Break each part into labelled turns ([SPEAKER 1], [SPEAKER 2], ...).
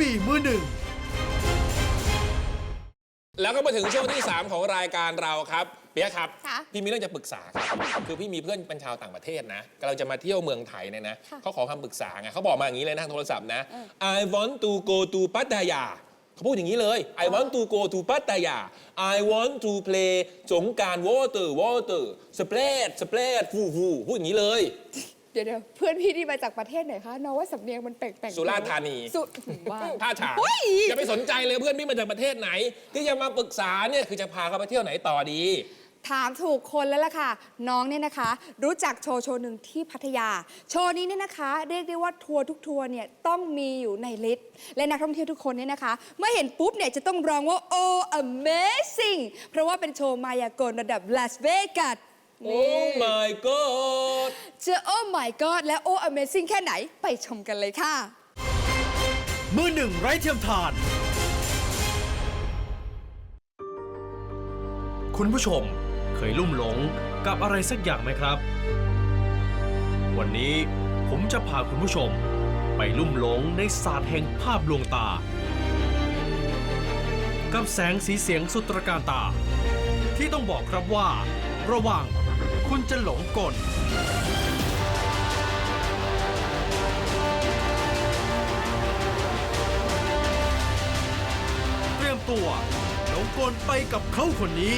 [SPEAKER 1] บีมือหนึ่ง
[SPEAKER 2] แล้วก็มาถึงช่วงที่ 3 ของรายการเราครับ เปียกครับ
[SPEAKER 3] ค่ะ
[SPEAKER 2] พี่มีเรื่องจะปรึกษาครับคือพี่มีเพื่อนเป็นชาวต่างประเทศนะกำลังจะมาเที่ยวเมืองไทยเนี่ยนะ
[SPEAKER 3] ค่ะ
[SPEAKER 2] เขาขอคำปรึกษาไงเขาบอกมาอย่างนี้เลยนะทางโทรศัพท์นะ I want to go to Pattaya เขาพูดอย่างนี้เลย I want to go to Pattaya I want to play สงกราร water water splash splash ฟูฟูพูดอย่างนี้เลย
[SPEAKER 3] เดี๋ยวเดี๋ยวเพื่อนพี่ที่มาจากประเทศไหนคะน้องว่าสำเนียงมันแปลกๆ
[SPEAKER 2] สุราษฎร์ธานี
[SPEAKER 3] สุว่า
[SPEAKER 2] ท่าฉาง
[SPEAKER 3] เฮ้ย
[SPEAKER 2] อย่าไปสนใจเลยเพื่อนพี่มาจากประเทศไหน ที่จะมาปรึกษาเนี่ยคือจะพาเขาไปเที่ยวไหนต่อดี
[SPEAKER 3] ถามถูกคนแล้วล่ะค่ะ น้องเนี่ยนะคะ รู้จักโชว์โชว์หนึ่งที่พัทยา โชว์นี้เนี่ยนะคะ เรียกได้ว่าทัวร์ทุกทัวร์เนี่ยต้องมีอยู่ในลิสต์และนักท่องเที่ยวทุกคนเนี่ยนะคะ เมื่อเห็นปุ๊บเนี่ยจะต้องร้องว่า oh amazing เพราะว่าเป็นโชว์มายากลระดับลาสเวกัส
[SPEAKER 2] Oh my god
[SPEAKER 3] จะ oh my god และ oh amazing แค่ไหนไปชมกันเลยค่ะ
[SPEAKER 1] มือหนึ่งไร้เทียมทาน คุณผู้ชมเคยลุ่มหลงกับอะไรสักอย่างไหมครับ วันนี้ผมจะพาคุณผู้ชม ไปลุ่มหลงในศาสตร์แห่งภาพลวงตา กับแสงสีเสียงสุดตระการตา ที่ต้องบอกครับว่า ระวัง คุณจะหลงกล เตรียมตัว หลงกลไปกับเขาคนนี้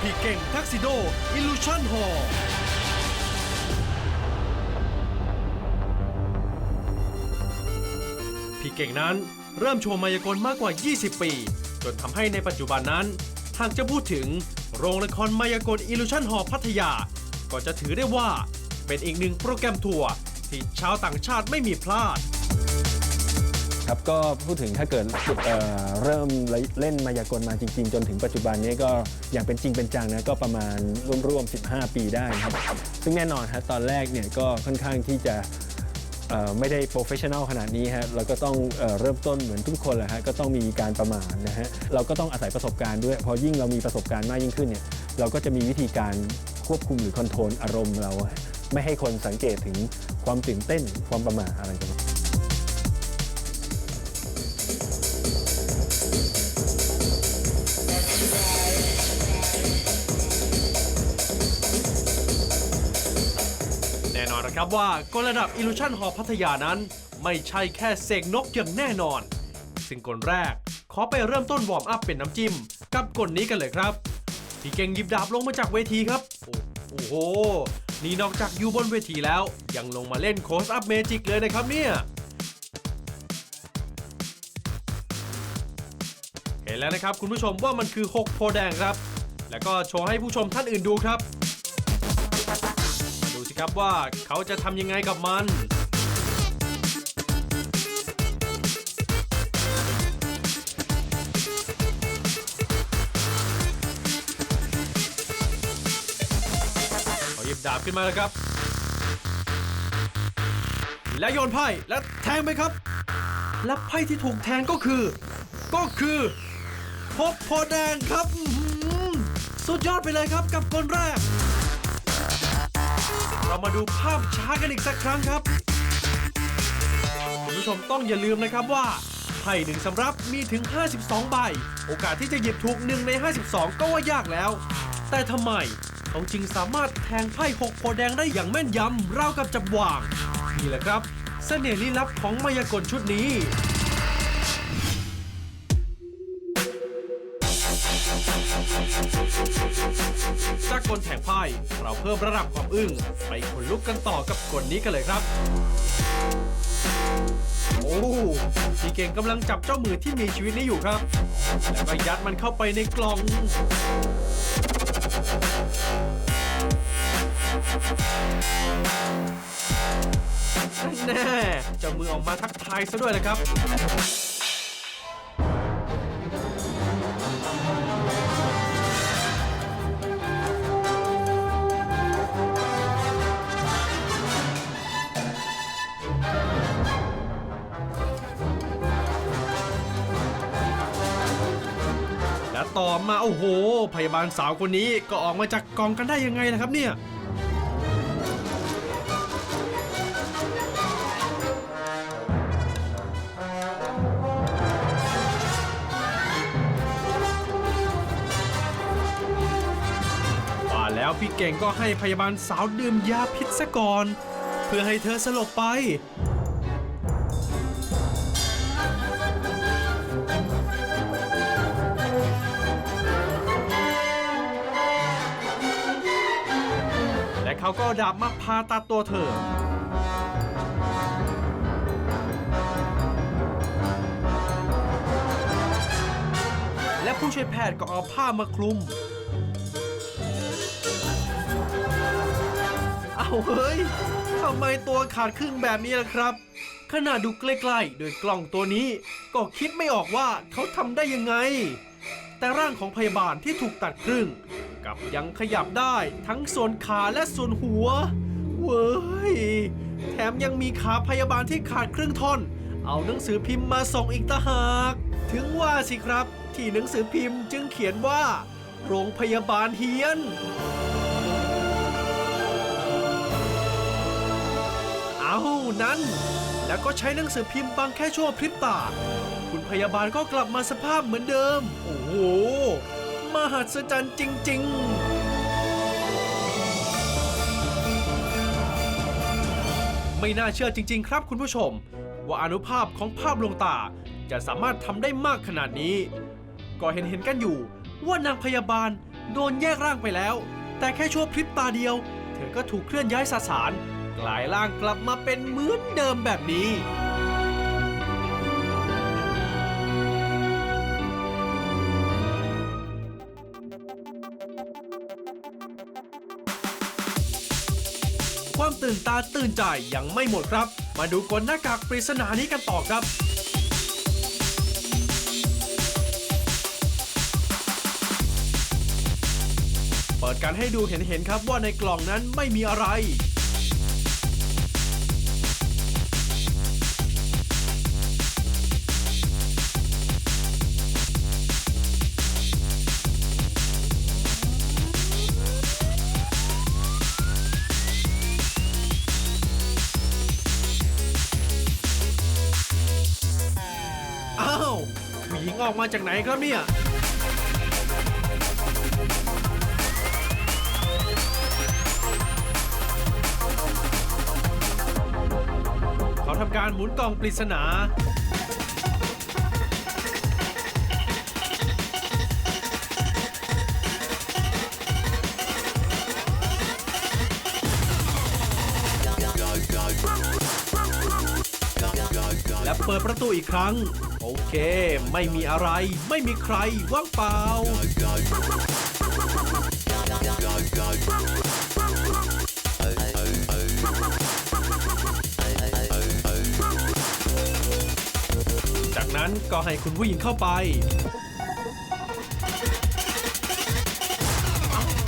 [SPEAKER 1] พี่เก่งทักซิโดอิลูชันฮอลพี่เก่งนั้นเริ่มโชว์มายากลมากกว่า 20 ปี จนทำให้ในปัจจุบันนั้น หากจะพูดถึง โรงละครมายากลอิลูชันฮอพัทยา ก็จะถือได้ว่าเป็นอีกหนึ่งโปรแกรมทัวร์ที่ชาวต่างชาติไม่มีพลาด
[SPEAKER 4] ครับก็พูดถึงถ้าเกิดเอ่อเริ่มเล่นมายากลมาจริง ๆ จนถึงปัจจุบันนี้ก็อย่างเป็นจริงเป็นจังนะก็ประมาณร่วมๆ 15 ปีได้นะครับ ซึ่งแน่นอนฮะตอนแรกเนี่ยก็ค่อนข้างที่จะ ไม่ได้โปรเฟชชั่นอลขนาดนี้ฮะเราก็ต้องเอเริ่มต้นเหมือนทุกคนแหละฮะก็ต้องมีการประมาทนะฮะเราก็ต้องอาศัยประสบการณ์ด้วย พอยิ่งเรามีประสบการณ์มากยิ่งขึ้นเนี่ยเราก็จะมีวิธีการควบคุมหรือคอนโทรลอารมณ์เรา ไม่ให้คนสังเกตถึงความตื่นเต้นความประมาทอะไรต่างๆ
[SPEAKER 1] ครับว่ากลระดับ Illusion Hall พัทยานั้น ไม่ใช่แค่เสกนกอย่างแน่นอน ซึ่งกลแรก ขอไปเริ่มต้นวอร์มอัพเป็นน้ำจิ้ม กับกลนี้กันเลยครับ พี่เก่งหยิบดาบลงมาจากเวทีครับ โอ้โห นี่นอกจากอยู่บนเวทีแล้ว ยังลงมาเล่นโคสอัพเมจิกเลยนะครับเนี่ยเห็นแล้วนะครับคุณผู้ชมว่ามันคือ 6 โพแดงครับ แล้วก็โชว์ให้ผู้ชมท่านอื่นดูครับ ครับว่าเขาจะทำยังไงกับมัน เขาหยิบดาบขึ้นมาแล้วครับ และโยนไพ่และแทงไปครับ และไพ่ที่ถูกแทงก็คือ ก็คือพบโพธิ์แดงครับ สุดยอดไปเลยครับกับคนแรก เรามาดูภาพช้ากันอีกสักครั้งครับ คุณผู้ชมต้องอย่าลืมนะครับว่าไพ่หนึ่งสำรับมีถึง 52 ใบ โอกาสที่จะหยิบถูก1ใน 52 ก็ว่ายากแล้ว แต่ทำไมเขาจึงสามารถแทงไพ่6โพแดงได้อย่างแม่นยำราวกับจับวาง นี่แหละครับ เสน่ห์ลี้ลับของมายากลชุดนี้ กลแทงไพ่เราเพิ่มระดับความอึ้งไปขนลุกกันต่อกับกลนี้กันเลยครับ โอ้พี่เก่งกำลังจับเจ้ามือที่มีชีวิตนี้อยู่ครับ แล้วก็ยัดมันเข้าไปในกล่องแน่เจ้ามือออกมาทักทายซะด้วยนะครับ ต่อมาโอ้โห พยาบาลสาวคนนี้ก็ออกมาจากกองกันได้ยังไงนะครับเนี่ยว่าแล้วพี่เก่งก็ให้พยาบาลสาวดื่มยาพิษซะก่อน เพื่อให้เธอสลบไป เขาก็ดาบมาพาตัดตัวเธอ และผู้ช่วยแพทย์ก็เอาผ้ามาคลุม เอาเฮ้ย ทำไมตัวขาดครึ่งแบบนี้ล่ะครับ ขนาดดูใกล้ๆโดยกล้องตัวนี้ ก็คิดไม่ออกว่าเขาทำได้ยังไง แต่ร่างของพยาบาลที่ถูกตัดครึ่ง กับยังขยับได้ทั้งส่วนขาและส่วนหัว เว้ย แถมยังมีขาพยาบาลที่ขาดครึ่งท่อน เอาหนังสือพิมพ์มาส่งอีกต่างหาก ถึงว่าสิครับ ที่หนังสือพิมพ์จึงเขียนว่า โรงพยาบาลเฮียน เอานั้น แล้วก็ใช้หนังสือพิมพ์บังแค่ชั่วพริบตา คุณพยาบาลก็กลับมาสภาพเหมือนเดิม โอ้โห มหัศจรรย์จริง ๆไม่น่าเชื่อจริง ๆ ครับคุณผู้ชม ว่าอนุภาพของภาพลวงตาจะสามารถทำได้มากขนาดนี้ ก็เห็นเห็นกันอยู่ว่านางพยาบาลโดนแยกร่างไปแล้ว แต่แค่ชั่วพริบตาเดียว เธอก็ถูกเคลื่อนย้ายสสาร กลายร่างกลับมาเป็นเหมือนเดิมแบบนี้ ตื่นตาตื่นใจยังไม่หมดครับ มาดูกลหน้ากากปริศนานี้กันต่อครับเปิดการให้ดูเห็นๆครับว่าในกล่องนั้นไม่มีอะไร ออกมาจากไหนครับเนี่ยเขาทำการหมุนกล่องปริศนาและเปิดประตูอีกครั้ง โอเค ไม่มีอะไร ไม่มีใครว่างเปล่า จากนั้นก็ให้คุณผู้หญิงเข้าไป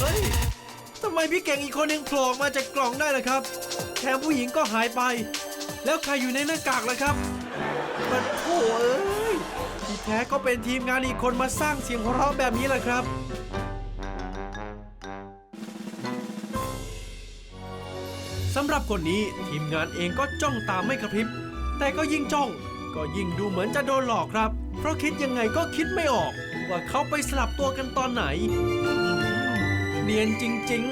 [SPEAKER 1] เฮ้ยทำไมพี่เก่งอีกคนหนึ่งโผล่ออกมาจากกล่องได้ล่ะครับ แถมผู้หญิงก็หายไป แล้วใครอยู่ในหน้ากากล่ะครับมัน ที่แท้ก็เป็นทีมงานอีกคนมาสร้างเสียงหัวเราะแบบนี้แหละครับ สำหรับคนนี้ทีมงานเองก็จ้องตามไม่กระพริบ แต่ก็ยิ่งจ้อง ก็ยิ่งดูเหมือนจะโดนหลอกครับ เพราะคิดยังไงก็คิดไม่ออก ว่าเขาไปสลับตัวกันตอนไหน เนียนจริง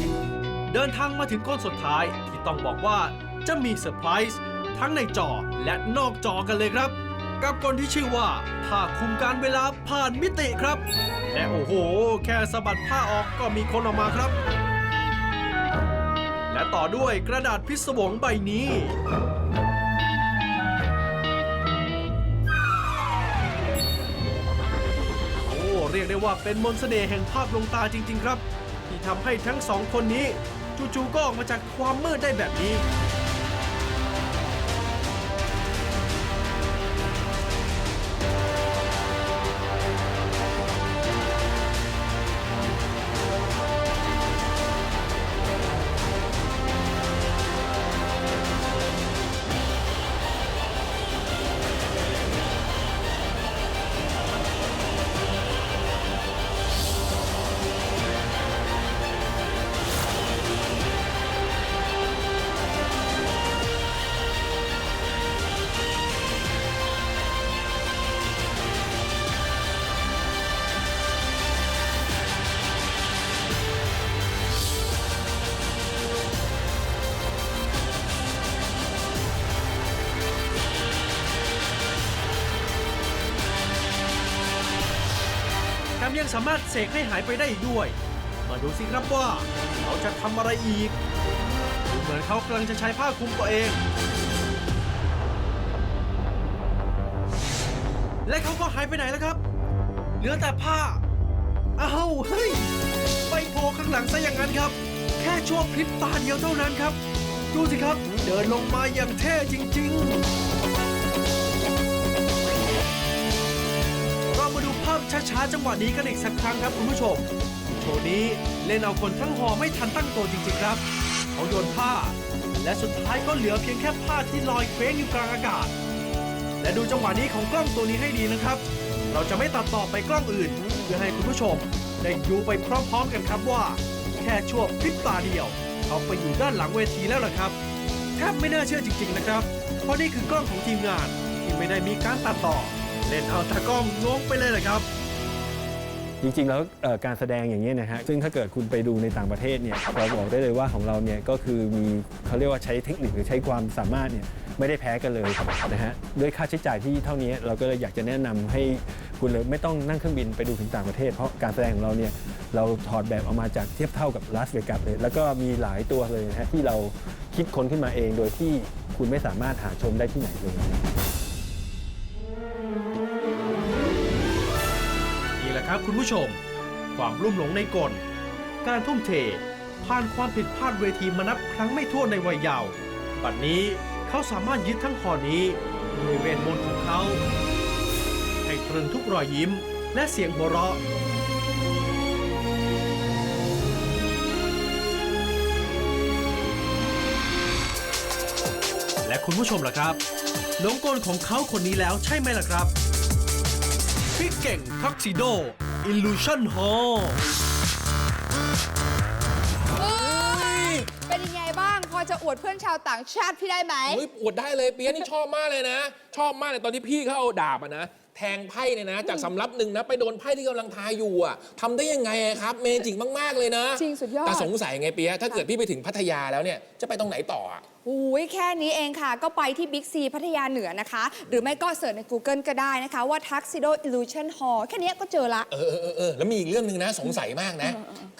[SPEAKER 1] ๆเดินทางมาถึงคนสุดท้ายที่ต้องบอกว่าจะมีเซอร์ไพรส์ ทั้งในจอและนอกจอกันเลยครับ กับคนที่ชื่อว่าผ้าคุมการเวลาผ่านมิติครับ และโอ้โห แค่สะบัดผ้าออกก็มีคนออกมาครับ และต่อด้วยกระดาษพิศวงใบนี้โอ้เรียกได้ว่าเป็นมนต์เสน่ห์แห่งภาพลวงตาจริง ๆ ครับ ที่ทำให้ทั้งสองคนนี้จู่ๆก็ออกมาจากความมืดได้แบบนี้ ยังสามารถเสกให้หายไปได้อีกด้วย มาดูสิครับว่าเขาจะทำอะไรอีกดูเหมือนเขากำลังจะใช้ผ้าคลุมตัวเอง และเขาก็หายไปไหนแล้วครับ เหลือแต่ผ้าอ้าวเฮ้ยไปโผล่ข้างหลังซะอย่างนั้นครับ แค่ชั่วพริบตาเดียวเท่านั้นครับ ดูสิครับ เดินลงมาอย่างเท่จริง ๆ ช้าๆจังหวะนี้กันอีกสักครั้งครับคุณผู้ชม โชว์นี้เล่นเอาคนทั้งหอไม่ทันตั้งตัวจริง ๆ ครับ เขาโยนผ้า และสุดท้ายก็เหลือเพียงแค่ผ้าที่ลอยเคว้งอยู่กลางอากาศ และดูจังหวะนี้ของกล้องตัวนี้ให้ดีนะครับ เราจะไม่ตัดต่อไปกล้องอื่น เพื่อให้คุณผู้ชม ได้ดูไปพร้อมๆกันครับว่า แค่ชั่วพริบตาเดียว เขาไปอยู่ด้านหลังเวทีแล้วล่ะครับแทบไม่น่าเชื่อจริง ๆ นะครับ เพราะนี่คือกล้องของทีมงานที่ไม่ได้มีการตัดต่อเล่นเอาตากล้องงงไปเลยเลยครับ
[SPEAKER 4] จริงๆ แล้วการแสดงอย่างนี้นะฮะซึ่งถ้าเกิดคุณไปดูในต่างประเทศเนี่ยเราบอกได้เลยว่าของเราเนี่ยก็คือมีเขาเรียกว่าใช้เทคนิคหรือใช้ความสามารถเนี่ยไม่ได้แพ้กันเลยนะฮะด้วยค่าใช้จ่ายที่เท่านี้เราก็เลยอยากจะแนะนำให้คุณเลยไม่ต้องนั่งเครื่องบินไปดูถึงต่างประเทศ เพราะการแสดงของเราเนี่ยเราถอดแบบออกมาจากเทียบเท่ากับลาสเวกัสเลยแล้วก็มีหลายตัวเลยนะฮะที่เราคิดค้นขึ้นมาเองโดยที่คุณไม่สามารถหาชมได้ที่ไหนเลย
[SPEAKER 1] ครับคุณผู้ชม ความรุ่มหลงในกล การทุ่มเท ผ่านความผิดพลาดเวทีมานับครั้งไม่ถ้วนในวัยเยาว์บัดนี้เขาสามารถยึดทั้งหอนี้ด้วยเวทมนต์ของเขาให้ตรึงทุกรอยยิ้ม และเสียงหัวเราะและคุณผู้ชมล่ะครับหลงกลของเขาคนนี้แล้วใช่ไหมล่ะครับ เก่งทักซิโด Illusion Hall
[SPEAKER 3] เป็นยังไงบ้างพอจะอวดเพื่อนชาวต่างชาติพี่ได้ไหม
[SPEAKER 2] เฮ้ยอวดได้เลยเปียะนี่ชอบมากเลยนะ ชอบมากเลยตอนที่พี่เขาเอาดาบอะนะ แทงไพ่เนี่ยนะ จากสำรับหนึ่งนะ ไปโดนไพ่ที่กำลังทายอยู่อะทำได้ยังไงอะครับ เมจิกมาก ๆ เลยนะ
[SPEAKER 3] จริงสุดยอด
[SPEAKER 2] แต่สงสัยไงเปียะถ้าเกิดพี่ไปถึงพัทยาแล้วเนี่ยจะไปตรงไหนต่ออะ
[SPEAKER 3] อุ้ยแค่นี้เองค่ะ ก็ไปที่บิ๊กซีพัทยาเหนือนะคะ หรือไม่ก็เสิร์ชใน Google ก็ได้นะคะ ว่า Tuxedo Illusion Hall แค่นี้ก็เจอละ
[SPEAKER 2] เออเออเออเออแล้วมีอีกเรื่องหนึ่งนะสงสัยมากนะ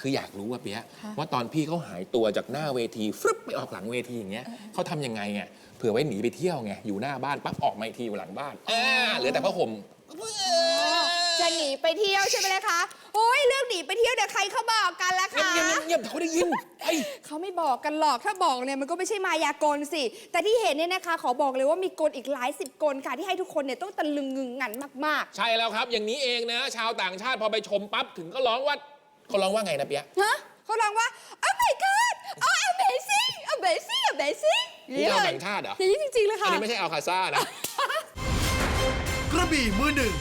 [SPEAKER 2] คืออยากรู้ว่าเปียะว่าตอนพี่เขาหายตัวจากหน้าเวทีฟรึบไปออกหลังเวทีอย่างเงี้ยเขาทำยังไงไงเผื่อไว้หนีไปเที่ยวไงอยู่หน้าบ้านปั๊บออกมาอีกทีอยู่หลังบ้านอ่าเหลือแต่ผ้าห่ม
[SPEAKER 3] จะหนีไปเที่ยวใช่ไหมล่ะคะโอ้ยเรื่องหนีไปเที่ยวเดี๋ยวใครเขาบอกกันล่ะ
[SPEAKER 2] เงียบ
[SPEAKER 3] คะ
[SPEAKER 2] เงียบเงียบเขาได้ยินไอ้
[SPEAKER 3] เขาไม่บอกกันหรอกถ้าบอกเนี่ยมันก็ไม่ใช่มายากลสิ แต่ที่เห็นเนี่ยนะคะ ขอบอกเลยว่ามีกลอีกหลายสิบกลค่ะที่ให้ทุกคนเนี่ยต้องตะลึงงึงงันมาก
[SPEAKER 2] ใช่แล้วครับ อย่างนี้เองนะ ชาวต่างชาติพอไปชมปั๊บถึงก็ร้องว่าเขาร้องว่าไงนะเปียะ
[SPEAKER 3] ๆฮะเขาร้องว่า oh my god oh amazing amazing amazing
[SPEAKER 2] นี่ชาวต่างชาติเหรอ
[SPEAKER 3] อย่างนี้จริงๆเลย
[SPEAKER 2] อัน
[SPEAKER 3] ค่ะ
[SPEAKER 2] นี้ไม่ใช่อัลคาซ่านะ
[SPEAKER 1] กระบี่มือหนึ่ง